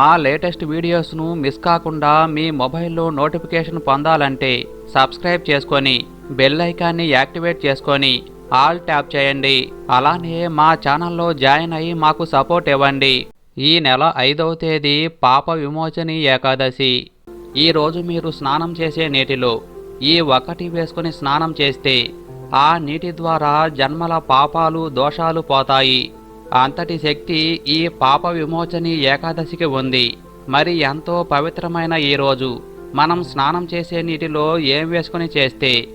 మా latest వీడియోస్ను miss కాకుండా మీ మొబైల్లో నోటిఫికేషన్ పొందాలంటే సబ్స్క్రైబ్ చేసుకొని బెల్ ఐకాన్ని యాక్టివేట్ చేసుకొని ఆల్ ట్యాప్ చేయండి. అలానే మా ఛానల్లో జాయిన్ అయ్యి మాకు సపోర్ట్ ఇవ్వండి. ఈ నెల ఐదవ తేదీ పాప విమోచని ఏకాదశి. ఈరోజు మీరు స్నానం చేసే నీటిలో ఈ ఒకటి వేసుకొని స్నానం చేస్తే ఆ నీటి ద్వారా జన్మల పాపాలు దోషాలు పోతాయి. అంతటి శక్తి ఈ పాప విమోచని ఏకాదశికి ఉంది. మరి ఎంతో పవిత్రమైన ఈ రోజు. మనం స్నానం చేసే నీటిలో ఏం వేసుకొని చేస్తే?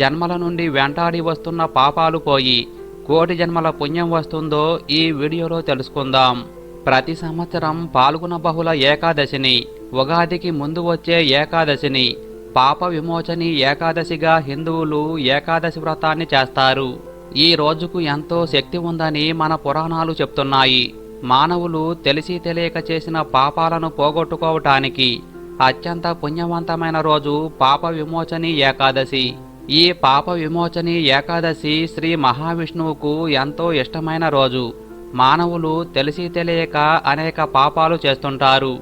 జన్మల నుండి వెంటాడి వస్తున్న పాపాలు పోయి కోటి జన్మల పుణ్యం వస్తుందో ఈ వీడియోలో తెలుసుకుందాం. ప్రతి సంవత్సరం పాల్గొన బహుళ ఏకాదశిని ఉగాదికి ముందు వచ్చే ఏకాదశిని పాప విమోచని ఏకాదశిగా హిందువులు ఏకాదశి వ్రతాన్ని చేస్తారు. ఈ రోజుకు ఎంతో శక్తి ఉందని మన పురాణాలు చెప్తున్నాయి. మానవులు తెలిసి తెలియక చేసిన పాపాలను పోగొట్టుకోవటానికి అత్యంత పుణ్యవంతమైన రోజు పాప విమోచని ఏకాదశి. ఈ పాప విమోచని ఏకాదశి శ్రీ మహావిష్ణువుకు ఎంతో ఇష్టమైన రోజు. మానవులు తెలిసి తెలియక అనేక పాపాలు చేస్తుంటారు.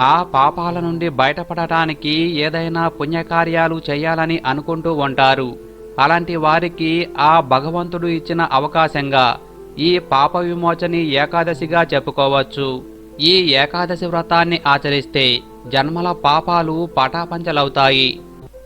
ఆ పాపాల నుండి బయటపడటానికి ఏదైనా పుణ్యకార్యాలు చేయాలని అనుకుంటూ ఉంటారు. అలాంటి వారికి ఆ భగవంతుడు ఇచ్చిన అవకాశంగా ఈ పాప విమోచని ఏకాదశిగా చెప్పుకోవచ్చు. ఈ ఏకాదశి వ్రతాన్ని ఆచరిస్తే జన్మల పాపాలు పటాపంచలవుతాయి.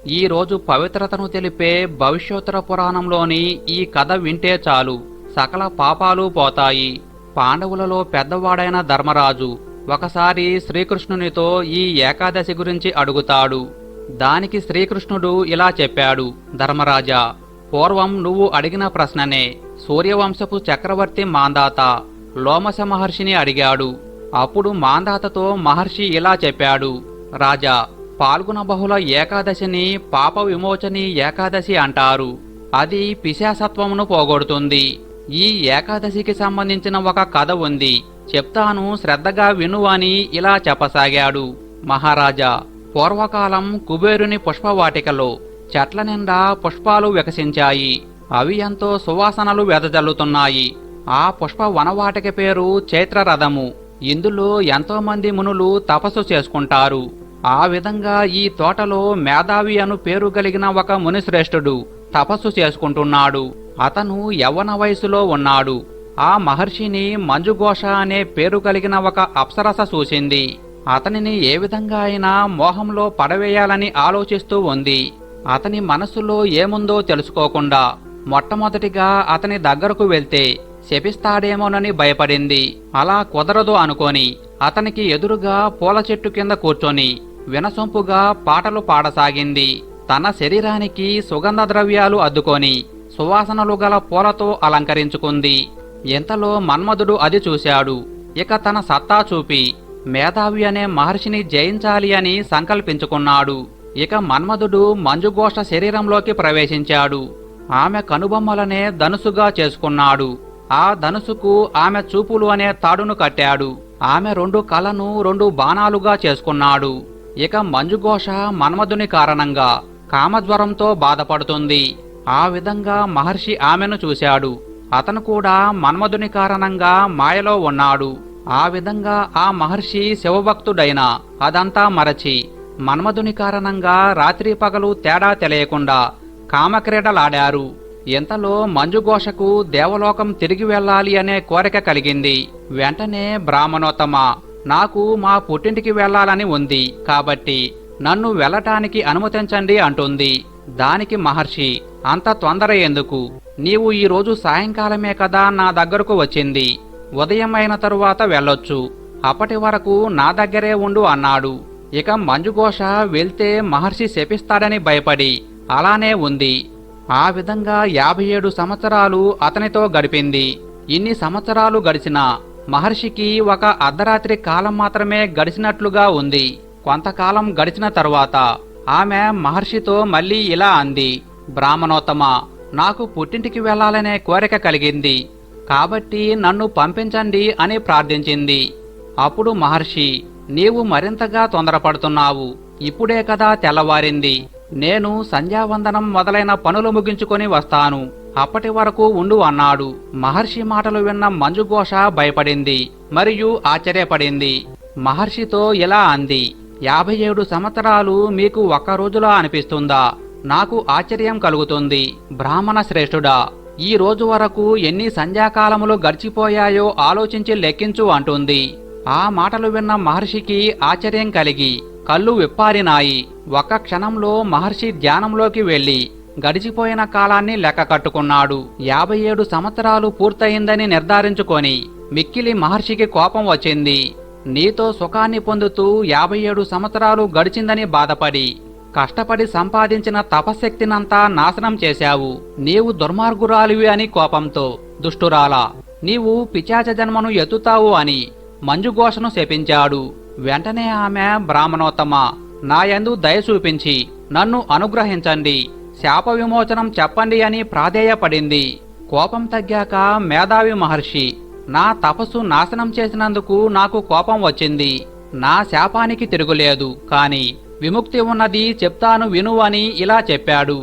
ఈ రోజు పవిత్రతను తెలిపే భవిష్యోత్తర పురాణంలోని ఈ కథ వింటే చాలు. సకల పాపాలు పోతాయి. పాండవులలో పెద్దవాడైన ధర్మరాజు ఒకసారి శ్రీకృష్ణునితో ఈ ఏకాదశి గురించి అడుగుతాడు. దానికి శ్రీకృష్ణుడు ఇలా చెప్పాడు ధర్మరాజా పూర్వం నువ్వు అడిగిన ప్రశ్ననే సూర్యవంశపు చక్రవర్తి మాందాత లోమశ మహర్షిని అడిగాడు. అప్పుడు మాందాతతో మహర్షి ఇలా చెప్పాడు రాజా పాల్గొన బహుళ ఏకాదశిని పాప విమోచని ఏకాదశి అంటారు. అది పిశాసత్వమును పోగొడుతుంది. ఈ ఏకాదశికి సంబంధించిన ఒక కథ ఉంది. చెప్తాను శ్రద్ధగా విను అని ఇలా చెప్పసాగాడు. మహారాజా పూర్వకాలం కుబేరుని పుష్పవాటికలో చెట్ల నిండా పుష్పాలు వికసించాయి. అవి ఎంతో సువాసనలు వెదజల్లుతున్నాయి. ఆ పుష్ప వనవాటిక పేరు చైత్రరథము. ఇందులో ఎంతో మంది మునులు తపస్సు చేసుకుంటారు. ఆ విధంగా ఈ తోటలో మేధావి అను పేరు కలిగిన ఒక మునిశ్రేష్ఠుడు తపస్సు చేసుకుంటున్నాడు. అతను యవ్వన వయసులో ఉన్నాడు. ఆ మహర్షిని మంజుఘోష అనే పేరు కలిగిన ఒక అప్సరస చూసింది. అతనిని ఏ విధంగా అయినా మోహంలో పడవేయాలని ఆలోచిస్తూ ఉంది. అతని మనసులో ఏముందో తెలుసుకోకుండా మొట్టమొదటిగా అతని దగ్గరకు వెళ్తే శపిస్తాడేమోనని భయపడింది. అలా కుదరదు అనుకొని అతనికి ఎదురుగా పూల చెట్టు కింద కూర్చొని వినసొంపుగా పాటలు పాడసాగింది. తన శరీరానికి సుగంధ ద్రవ్యాలు అద్దుకొని సువాసనలు గల పూలతో అలంకరించుకుంది. ఎంతలో మన్మధుడు అది చూశాడు. ఇక తన సత్తా చూపి మేధావి అనే మహర్షిని జయించాలి అని సంకల్పించుకున్నాడు. ఇక మన్మధుడు మంజుఘోష శరీరంలోకి ప్రవేశించాడు. ఆమె కనుబొమ్మలనే ధనుసుగా చేసుకున్నాడు. ఆ ధనుసుకు ఆమె చూపులు అనే తాడును కట్టాడు. ఆమె రెండు కలను రెండు బాణాలుగా చేసుకున్నాడు. ఇక మంజుఘోష మన్మధుని కారణంగా కామజ్వరంతో బాధపడుతుంది. ఆ విధంగా మహర్షి ఆమెను చూశాడు. అతను కూడా మన్మధుని కారణంగా మాయలో ఉన్నాడు. ఆ విధంగా ఆ మహర్షి శివభక్తుడైన అదంతా మరచి మన్మధుని కారణంగా రాత్రి పగలు తేడా తెలియకుండా కామక్రీడలాడారు. ఇంతలో మంజుఘోషకు దేవలోకం తిరిగి వెళ్ళాలి అనే కోరిక కలిగింది. వెంటనే బ్రాహ్మణోత్తమ నాకు మా పుట్టింటికి వెళ్ళాలని ఉంది కాబట్టి నన్ను వెళ్ళటానికి అనుమతించండి అంటుంది. దానికి మహర్షి అంత తొందర ఎందుకు? నీవు ఈరోజు సాయంకాలమే కదా నా దగ్గరకు వచ్చింది. ఉదయం అయిన తరువాత వెళ్ళొచ్చు. అప్పటి వరకు నా దగ్గరే ఉండు అన్నాడు. ఇక మంజుఘోష వెళ్తే మహర్షి శపిస్తాడని భయపడి అలానే ఉంది. ఆ విధంగా యాభై ఏడు సంవత్సరాలు అతనితో గడిపింది. ఇన్ని సంవత్సరాలు గడిచినా మహర్షికి ఒక అర్ధరాత్రి కాలం మాత్రమే గడిచినట్లుగా ఉంది. కొంతకాలం గడిచిన తరువాత ఆమె మహర్షితో మళ్ళీ ఇలా అంది. బ్రాహ్మణోత్తమ నాకు పుట్టింటికి వెళ్ళాలనే కోరిక కలిగింది. కాబట్టి నన్ను పంపించండి అని ప్రార్థించింది. అప్పుడు మహర్షి నీవు మరింతగా తొందరపడుతున్నావు. ఇప్పుడే కదా తెల్లవారింది. నేను సంధ్యావందనం మొదలైన పనులు ముగించుకొని వస్తాను. అప్పటి వరకు ఉండు అన్నాడు. మహర్షి మాటలు విన్న మంజుఘోష భయపడింది మరియు ఆశ్చర్యపడింది. మహర్షితో ఇలా అంది యాభై ఏడు సంవత్సరాలు మీకు ఒక్క రోజులా అనిపిస్తుందా? నాకు ఆశ్చర్యం కలుగుతుంది. బ్రాహ్మణ శ్రేష్ఠుడా ఈ రోజు వరకు ఎన్ని సంధ్యాకాలములు గడిచిపోయాయో ఆలోచించి లెక్కించు అంటుంది. ఆ మాటలు విన్న మహర్షికి ఆశ్చర్యం కలిగి కళ్ళు విప్పారినాయి. ఒక్క క్షణంలో మహర్షి ధ్యానంలోకి వెళ్ళి గడిచిపోయిన కాలాన్ని లెక్క కట్టుకున్నాడు. యాభై ఏడు సంవత్సరాలు పూర్తయిందని నిర్ధారించుకొని మిక్కిలి మహర్షికి కోపం వచ్చింది. నీతో సుఖాన్ని పొందుతూ యాభై ఏడు సంవత్సరాలు గడిచిందని బాధపడి కష్టపడి సంపాదించిన తపశక్తినంతా నాశనం చేశావు. నీవు దుర్మార్గురాలివి అని కోపంతో దుష్టురాలా నీవు పిచాచ జన్మను ఎత్తుతావు అని మంజుఘోషను శపించాడు. వెంటనే ఆమె బ్రాహ్మణోత్తమ నాయందు దయ చూపించి నన్ను అనుగ్రహించండి. శాప విమోచనం చెప్పండి అని ప్రాధేయపడింది. కోపం తగ్గాక మేధావి మహర్షి నా తపస్సు నాశనం చేసినందుకు నాకు కోపం వచ్చింది. నా శాపానికి తిరుగులేదు. కాని విముక్తి ఉన్నది చెప్తాను విను అని ఇలా చెప్పాడు.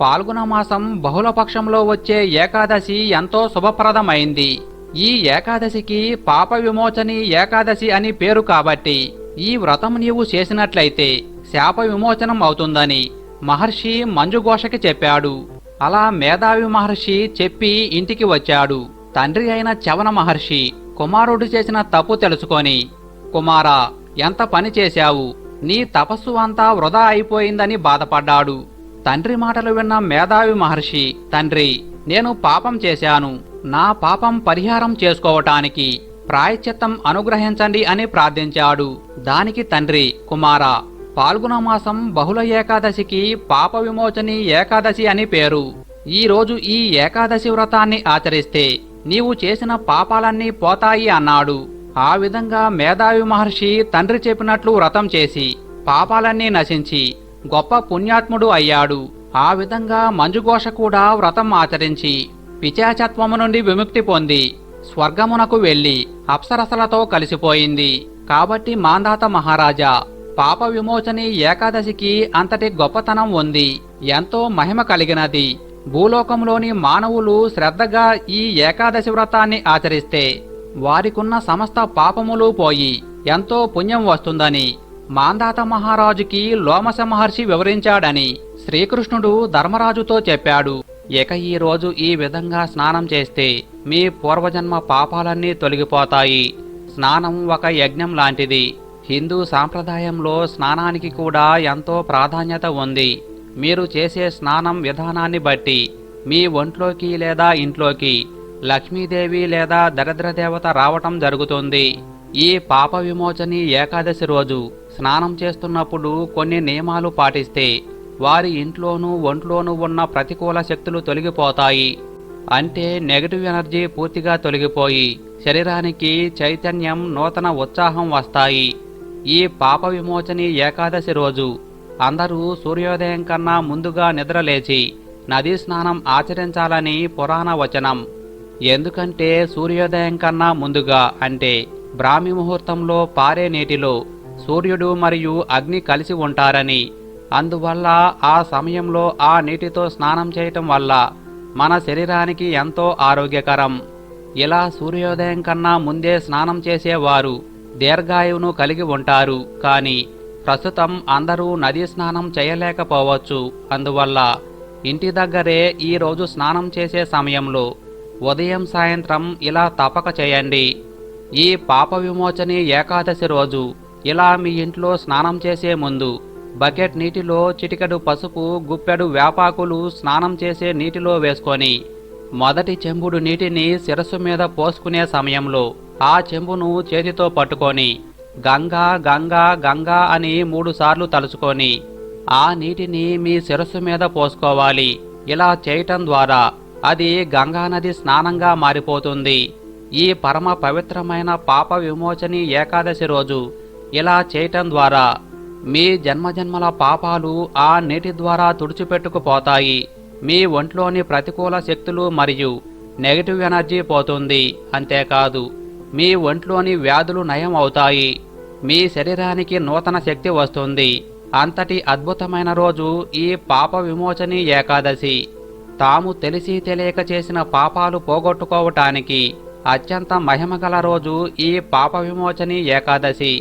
పాల్గొన మాసం బహుళపక్షంలో వచ్చే ఏకాదశి ఎంతో శుభప్రదమైంది. ఈ ఏకాదశికి పాప విమోచని ఏకాదశి అని పేరు కాబట్టి ఈ వ్రతం నీవు చేసినట్లయితే శాప విమోచనం అవుతుందని మహర్షి మంజుఘోషకి చెప్పాడు. అలా మేధావి మహర్షి చెప్పి ఇంటికి వచ్చాడు. తండ్రి అయిన చవన మహర్షి కుమారుడు చేసిన తప్పు తెలుసుకొని కుమారా ఎంత పని చేశావు? నీ తపస్సు అంతా వృధా అయిపోయిందని బాధపడ్డాడు. తండ్రి మాటలు విన్న మేధావి మహర్షి తండ్రి నేను పాపం చేశాను. నా పాపం పరిహారం చేసుకోవటానికి ప్రాయశ్చిత్తం అనుగ్రహించండి అని ప్రార్థించాడు. దానికి తండ్రి కుమారా పాల్గొన మాసం బహుళ ఏకాదశికి పాప విమోచని ఏకాదశి అని పేరు. ఈరోజు ఈ ఏకాదశి వ్రతాన్ని ఆచరిస్తే నీవు చేసిన పాపాలన్నీ పోతాయి అన్నాడు. ఆ విధంగా మేధావి మహర్షి తండ్రి చెప్పినట్లు వ్రతం చేసి పాపాలన్నీ నశించి గొప్ప పుణ్యాత్ముడు అయ్యాడు. ఆ విధంగా మంజుఘోష కూడా వ్రతం ఆచరించి పిచాచత్వము నుండి విముక్తి పొంది స్వర్గమునకు వెళ్ళి అప్సరసలతో కలిసిపోయింది. కాబట్టి మాందాత మహారాజా పాప విమోచని ఏకాదశికి అంతటి గొప్పతనం ఉంది. ఎంతో మహిమ కలిగినది. భూలోకంలోని మానవులు శ్రద్ధగా ఈ ఏకాదశి వ్రతాన్ని ఆచరిస్తే వారికున్న సమస్త పాపములు పోయి ఎంతో పుణ్యం వస్తుందని మాందాత మహారాజుకి లోమస మహర్షి వివరించాడని శ్రీకృష్ణుడు ధర్మరాజుతో చెప్పాడు. ఇక ఈ రోజు ఈ విధంగా స్నానం చేస్తే మీ పూర్వజన్మ పాపాలన్నీ తొలగిపోతాయి. స్నానం ఒక యజ్ఞం లాంటిది. హిందూ సాంప్రదాయంలో స్నానానికి కూడా ఎంతో ప్రాధాన్యత ఉంది. మీరు చేసే స్నానం విధానాన్ని బట్టి మీ ఒంట్లోకి లేదా ఇంట్లోకి లక్ష్మీదేవి లేదా దరిద్రదేవత రావటం జరుగుతుంది. ఈ పాప విమోచని ఏకాదశి రోజు స్నానం చేస్తున్నప్పుడు కొన్ని నియమాలు పాటిస్తే వారి ఇంట్లోనూ ఒంట్లోనూ ఉన్న ప్రతికూల శక్తులు తొలగిపోతాయి. అంటే నెగటివ్ ఎనర్జీ పూర్తిగా తొలగిపోయి శరీరానికి చైతన్యం నూతన ఉత్సాహం వస్తాయి. ఈ పాప విమోచని ఏకాదశి రోజు అందరూ సూర్యోదయం కన్నా ముందుగా నిద్రలేచి నదీ స్నానం ఆచరించాలని పురాణ వచనం. ఎందుకంటే సూర్యోదయం కన్నా ముందుగా అంటే బ్రాహ్మి ముహూర్తంలో పారే నీటిలో సూర్యుడు మరియు అగ్ని కలిసి ఉంటారని. అందువల్ల ఆ సమయంలో ఆ నీటితో స్నానం చేయటం వల్ల మన శరీరానికి ఎంతో ఆరోగ్యకరం. ఇలా సూర్యోదయం కన్నా ముందే స్నానం చేసేవారు దీర్ఘాయువును కలిగి ఉంటారు. కానీ ప్రస్తుతం అందరూ నదీ స్నానం చేయలేకపోవచ్చు. అందువల్ల ఇంటి దగ్గరే ఈరోజు స్నానం చేసే సమయంలో ఉదయం సాయంత్రం ఇలా తపక చేయండి. ఈ పాప విమోచని ఏకాదశి రోజు ఇలా మీ ఇంట్లో స్నానం చేసే ముందు బకెట్ నీటిలో చిటికెడు పసుపు గుప్పెడు వేపాకులు స్నానం చేసే నీటిలో వేసుకొని మొదటి చెంబుడు నీటిని శిరస్సు మీద పోసుకునే సమయంలో ఆ చెంబును చేతితో పట్టుకొని గంగా గంగా గంగా అని మూడుసార్లు తలుచుకొని ఆ నీటిని మీ శిరస్సు మీద పోసుకోవాలి. ఇలా చేయటం ద్వారా అది గంగానది స్నానంగా మారిపోతుంది. ఈ పరమ పవిత్రమైన పాప విమోచని ఏకాదశి రోజు ఇలా చేయటం ద్వారా మీ జన్మజన్మల పాపాలు ఆ నీటి ద్వారా తుడిచిపెట్టుకుపోతాయి. మీ ఒంట్లోని ప్రతికూల శక్తులు మరియు నెగటివ్ ఎనర్జీ పోతుంది. అంతేకాదు మీ ఒంట్లోని వ్యాధులు నయం అవుతాయి. మీ శరీరానికి నూతన శక్తి వస్తుంది. అంతటి అద్భుతమైన రోజు ఈ పాప విమోచని ఏకాదశి. తాము తెలిసి తెలియక చేసిన పాపాలు పోగొట్టుకోవటానికి అత్యంత మహిమగల రోజు ఈ పాప విమోచని ఏకాదశి.